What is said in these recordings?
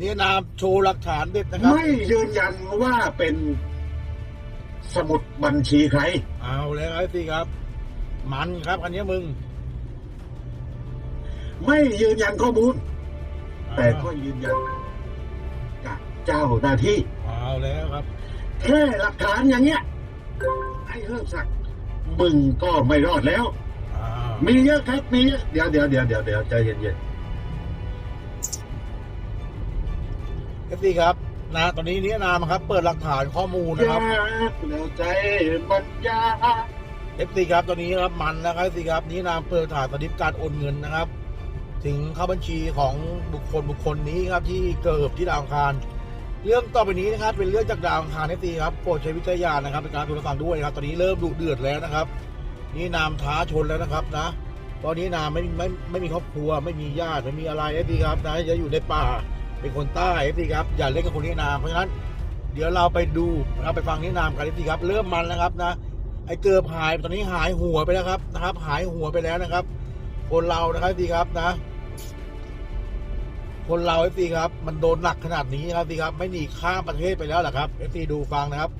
นี่นามโชว์หลักฐานเด็ดนะครับ ไม่ยืนยันว่าเป็นสมุดบัญชีใคร เอาแล้วครับสิครับ มันครับอันนี้มึง ไม่ยืนยันข้อมูล แต่ก็ยืนยันกับเจ้าหน้าที่ เอาแล้วครับ แค่หลักฐานอย่างเงี้ยไอ้เรื่องสักดิ์มึงก็ไม่รอดแล้วอ้าวมีเยอะครับมีเยอะเดี๋ยวเดี๋ยวเดี๋ยวเดี๋ยวเดี๋ยวใจเย็น เอฟซีครับนะตอนนี้นี่นามครับ เปิดหลักฐานข้อมูลนะครับแล้วใจมันยากเอฟซีครับตอนนี้ครับมันนะครับเอฟซีครับนี่นามเปิดฐานสลิปการโอนเงินนะครับ ถึงเข้าบัญชีของบุคคลบุคคลนี้ครับที่เกิดที่ดาวคาร เรื่องต่อไปนี้นะครับ เป็นเรื่องจากดาวคารเอฟซีครับโปรดใช้วิจารณญาณนะครับในการดูและฟังด้วยนะครับ ตอนนี้เริ่มดุเดือดแล้วนะครับนี่นามท้าชนแล้วนะครับนะตอนนี้นามไม่ไม่ไม่มีครอบครัวไม่มีญาติไม่มีอะไรเอฟซีครับนะจะอยู่ในป่า เป็นคนใต้เอฟซีครับอย่าเล่นกับคนนี้นามเพราะฉะนั้น เดี๋ยวเราไปดูนะครับไปฟังนินามกันเอฟซีครับเริ่มมันแล้วครับนะไอ้เกือบหายตอนนี้หายหัวไปแล้วครับนะครับ หายหัวไปแล้วนะครับ คนเรานะครับดีครับนะ คนเราเอฟซีครับ มันโดนหนักขนาดนี้ครับดีครับ ไม่หนีข้ามประเทศไปแล้วหรอครับเอฟซีดูฟังนะครับ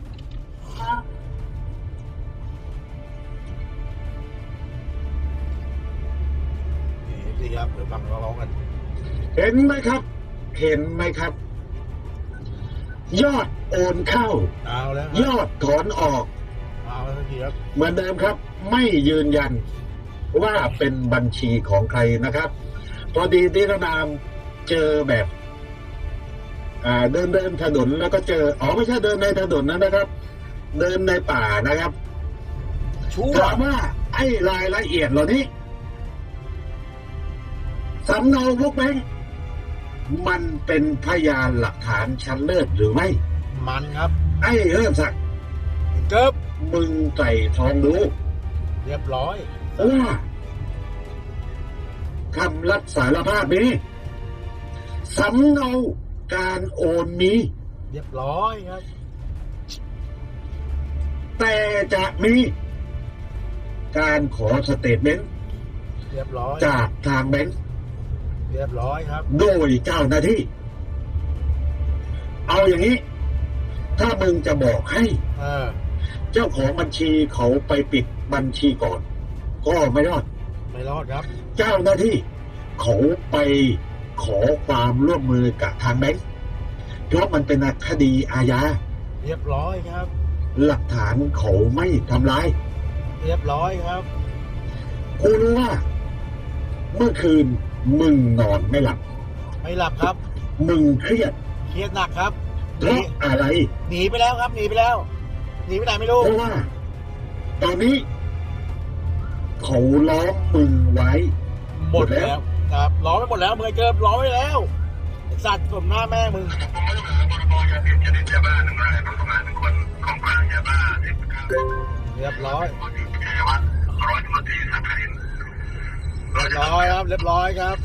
นี่เอฟซีครับเดี๋ยวฟังเราร้องกัน เห็นไหมครับ เห็นไหมครับ ยอดโอนเข้า เอาแล้วคยรับอดถอนออก เอาแล้วทีครับเหมือนเดิมครับ ไม่ยืนยันว่าเป็นบัญชีของใครนะครับ พอดีที่นามเจอแบบอ่าเดินเดินถนนแล้วก็เจออ๋อไม่ใช่เดินในถนนนะครับ เดินในป่านะครับชั่วถามว่าไอ้รายละเอียดเหล่านี้สำเนาพวกแบงค์ มันเป็นพยานหลักฐานชั้นเลิศหรือไม่ มันครับ ไอ้เริ่มสักดิ์เกิบมึงไก่ทองดูเรียบร้อยว่าคำรับสารภาพนี้สำเนาการโอนมีเรียบร้อยครับ แต่จะมีการขอสเตทเมนต์เรียบร้อยจากทางแบงค์ เรียบร้อยครับ โดยเจ้าหน้าที่ เอาอย่างนี้ ถ้ามึงจะบอกให้เออเจ้าของบัญชีเขาไปปิดบัญชีก่อน ก็ไม่รอด ไม่รอดครับ เจ้าหน้าที่ เขาไปขอความร่วมมือกับทางแบงค์เพราะมันเป็นคดีอาญาเรียบร้อยครับ หลักฐานเขาไม่ทำร้าย เรียบร้อยครับ กูรู้ว่า เมื่อคืน มึงนอนไม่หลับ ไม่หลับครับ มึงเครียด เครียดหนักครับหเพนีราะอะไร หนีไปแล้วครับ หนีไปแล้ว หนีไปไหนไม่รู้ เพราะว่า ตอนนี้ เขาล้อมมึงไว้ หมดแล้ว ครับร้องไปหมดแล้วมึงไอ้เกิบร้องไปแล้วไอ้สัตว์สมหน้าแม่มึงเรียบร้อย เรียบร้อยครับ เรียบร้อยครับ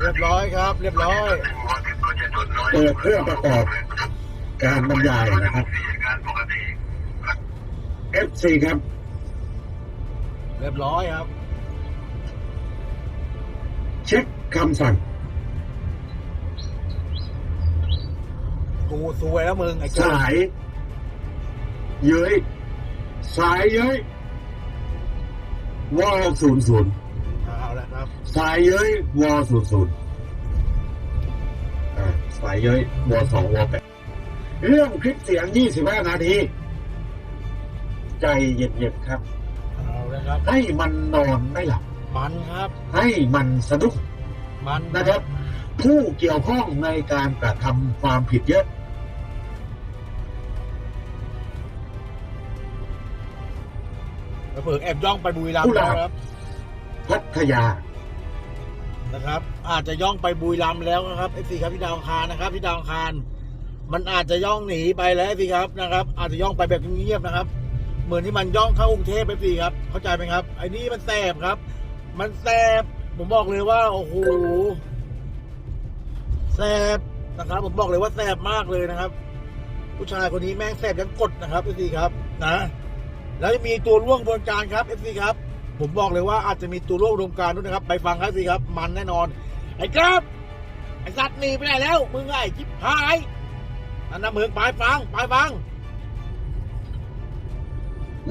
เรียบร้อยครับ เรียบร้อย เปิดเพื่อประกอบการบรรยายนะครับ FC ครับ เรียบร้อยครับ เช็คคำสั่ง กูซวยแล้วมึงไอ้เกิบสาย เย้ยสายเย้ย ว่าศูนย์ศูนย์เอาละครับสายเย้ยวอศูนย์ศูนย์สายเย้ยวอสองวอแปดเรื่องคลิปเสียง25นาที ใจเย็นๆครับเอาละครับ ให้มันนอนไม่หลับ มันครับ ให้มันสะดุ้งมันนะครับ ผู้เกี่ยวข้องในการกระทำความผิดเยอะ เผื่อแอบย่องไปบุรีรัมย์แล้วครับ พัทยา นะครับ อาจจะย่องไปบุรีรัมย์แล้วนะครับเอฟซีครับพี่ดาวอังคารนะครับพี่ดาวอังคารมันอาจจะย่องหนีไปแล้วสิครับนะครับ อาจจะย่องไปแบบเงียบๆนะครับ เหมือนที่มันย่องเข้ากรุงเทพไปสิครับ เข้าใจไหมครับไอ้นี่มันแสบครับ มันแสบผมบอกเลยว่าโอ้โหแสบนะครับ ผมบอกเลยว่าแสบมากเลยนะครับ ผู้ชายคนนี้แม่งแสบยันกดนะครับเอฟซีครับ นะ แล้วจะมีตัวร่วมกระบวนการครับเอฟซีครับ ผมบอกเลยว่าอาจจะมีตัวร่วมอุดมการด้วยนะครับ ไปฟังครับสิครับ มันแน่นอน ไอ้ครับไอ้สัตว์หนีไปไหนแล้ว มึงไอ้จิ๊บหายอันนั้นมึงไปฟังไปฟัง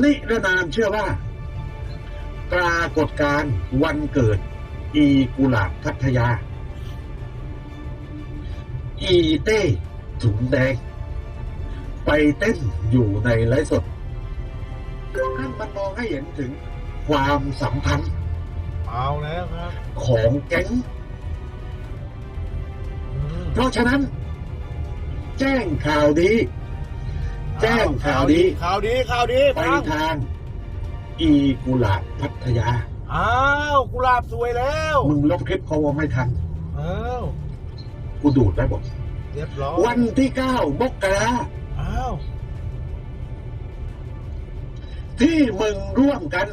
นิรนามเชื่อว่า ปรากฏการณ์วันเกิด อีกุหลาบพัทยา อีเต้ถุงแดงไปเต้นอยู่ในไลฟ์สด นั่นมันมองให้เห็นถึงความสัมพันธ์เอาแล้วครับ ของแก๊งอืมเพราะฉะนั้น แจ้งข่าวดี แจ้งข่าวดี ข่าวดีข่าวดีไปฟังทาง อีกุหลาบพัทยา อ้าวกุหลาบสวยแล้ว มึงลบคลิปเขาว่าไม่ทัน อ้าว กูดูดแล้วบอกเรียบร้อยวันที่เก้ามกรา ที่มึงร่วมกัน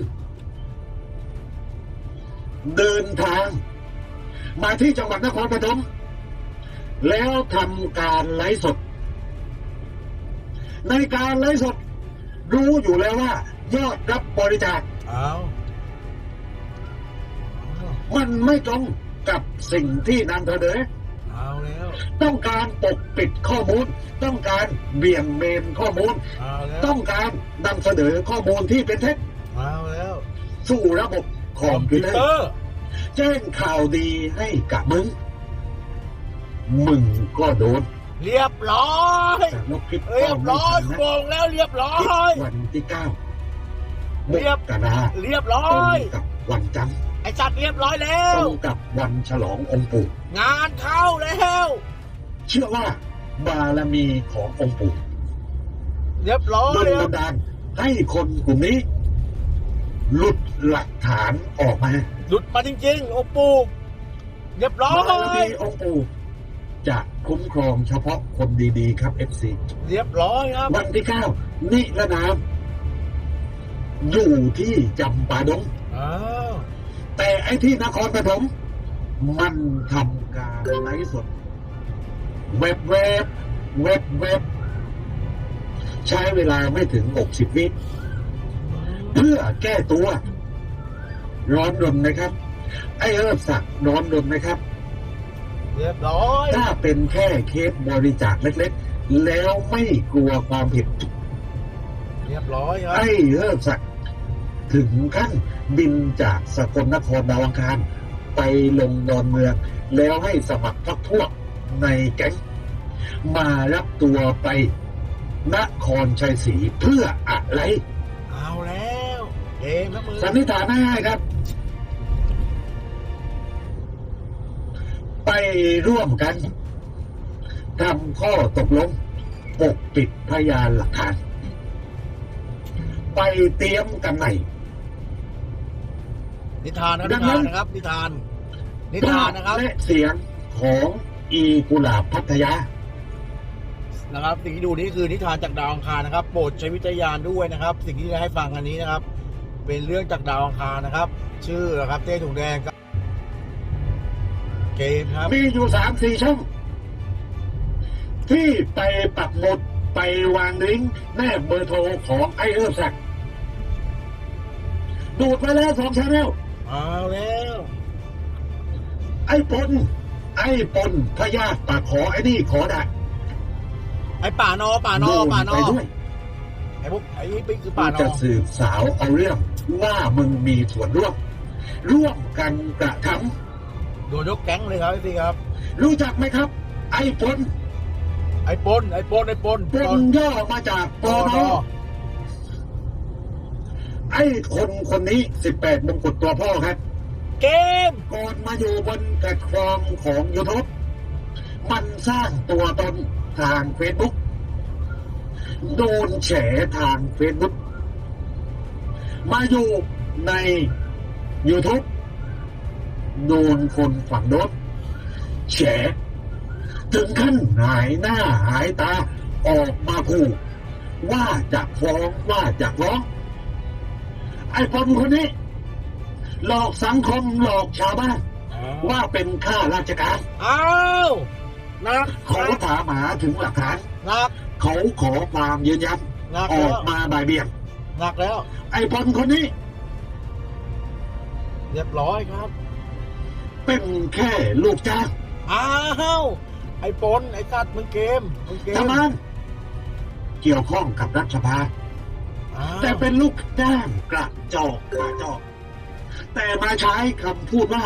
เดินทาง มาที่จังหวัดนครปฐมแล้วทำการไลฟ์สด ในการไลฟ์สด รู้อยู่แล้วว่า ยอดรับบริจาคอ้าวอ้าวมันไม่ตรงกับสิ่งที่นำเสนอ เอาแล้ว ต้องการปกปิดข้อมูล ต้องการเบี่ยงเบนข้อมูล เอาแล้วต้องการนำเสนอข้อมูลที่เป็นเท็จเอาแล้วสู่ระบบคอมพิวเตอร์แจ้งข่าวดีให้กับมึง มึงก็โดนเรียบร้อยแต่ลบคลิปเรียบร้อยก็โกงแล้วเรียบร้อไม่ทันยนะวันที่เก้าเรียบมกราเรียบร้ตรองยกับวันจันทร์ ไอ้สัตว์เรียบร้อยแล้ตรวงกับวันฉลององค์ปู่ งานเข้าแล้ว เชื่อว่าบารมีขององค์ปู่เรียบร้อยโดนแล้วบันดาลให้คนกลุ่มนี้ หลุดหลักฐานออกมาหลุดมาจริงๆโอ้ปูเรียบร้อบารมียองค์ปู่จะคุ้มครองเฉพาะคนดีๆ ครับ FC เรียบร้อยครับ วันที่เก้านิรนาม อยู่ที่จำปาดง อ้าว แต่ไอ้ที่นครปฐมมันทำการไลฟ์สดเว็บเว็บเว็บเว็บใช้เวลาไม่ถึง 60 วิเพื่อแก้ตัว ร้อนรนนะครับ ไอ้เอิบสักดิ์ร้อนรนนะครับ เรียบร้อยถ้าเป็นแค่เคสบริจาคเล็กๆ แล้วไม่กลัวความผิด เรียบร้อยครับไอ้เลิกสักดิ์ ถึงขั้นบินจากสกลนครดาวอังคาร ไปลงดอนเมือง แล้วให้สมัครพักพวกในแก๊งมารับตัวไปนครชัยศรีเพื่ออะไร เอาแล้วเกมนะมือสันนิษฐานง่ายๆครับ ไปร่วมกันทำข้อตกลงปกปิดพยานหลักฐาน ไปเตรียมกันไหน นิทานนะดันิงนั้ทานนนะครับ นิทาน นิทานนะครับและเสียงของอีกุหลาบพัทยานะครับสิ่งที่ดูนี้คือนิทานจากดาวอังคารนะครับโปรดใช้วิจารณญาณด้วยนะครับ สิ่งที่จะให้ฟังอันนี้นะครับ เป็นเรื่องจากดาวอังคารนะครับ ชื่อนะครับเต้ถุงแดงกับเกมครับมีอยู่สามสี่ช่อง ที่ไปปักหมุดไปวางลิงก์แนบเบอร์โทรของไอเอิบสักดิ์ดูดไปแล้วสองชาแนล เอาแล้ว ไอ้ปนไอ้ปนพญาปากขอไอ้นี่ขอได้ไอ้ป่านอป่านอโดนป่านอไปด้วยไอ้พวกไอ้นี่เป็นคือป่านอจะสืบสาวเอาเรื่องว่ามึงมีส่วนร่วม ร่วมกันกระทโดนยกแก๊งเลยครับพี่ครับำรู้จักไหมครับ ไอ้ปนไอ้ปนไอ้ปนไอ้ปนปนย่อมาจากปปอนอ ไอ้คนคนนี้สิบแปดมงกุฎตัวพ่อครับ เกมก่อนมาอยู่บนแพลตฟอร์มของยูทูบมันสร้างตัวตนทางเฟซบุ๊กโดนแฉทางเฟซบุ๊กมาอยู่ใน YouTube โดนคนฝั่งโน้นแฉถึงขั้นหายหน้าหายตาออกมาขู่ว่าจะฟ้องว่าจะฟ้อง ไอ้คนคนนี้ หลอกสังคมหลอกชาวบ้านว่าเป็นข้าราชการอ้าวนักเขาถามหาถึงหลักฐานหนักเขาขอความยืนยันหนักออแล้กวมาบ่ายเบี่ยงหนักแล้ว ไอ้พลคนนี้ เรียบร้อยครับ เป็นแค่ลูกจ้างอ้าวไอ้ปนไอ้กัดมึงเกมมึงเกมทำไมเกี่ยวข้องกับรัฐสภาอ้าว แต่เป็นลูกจ้างกระจอกกระจอก แต่มาใช้คำพูดว่า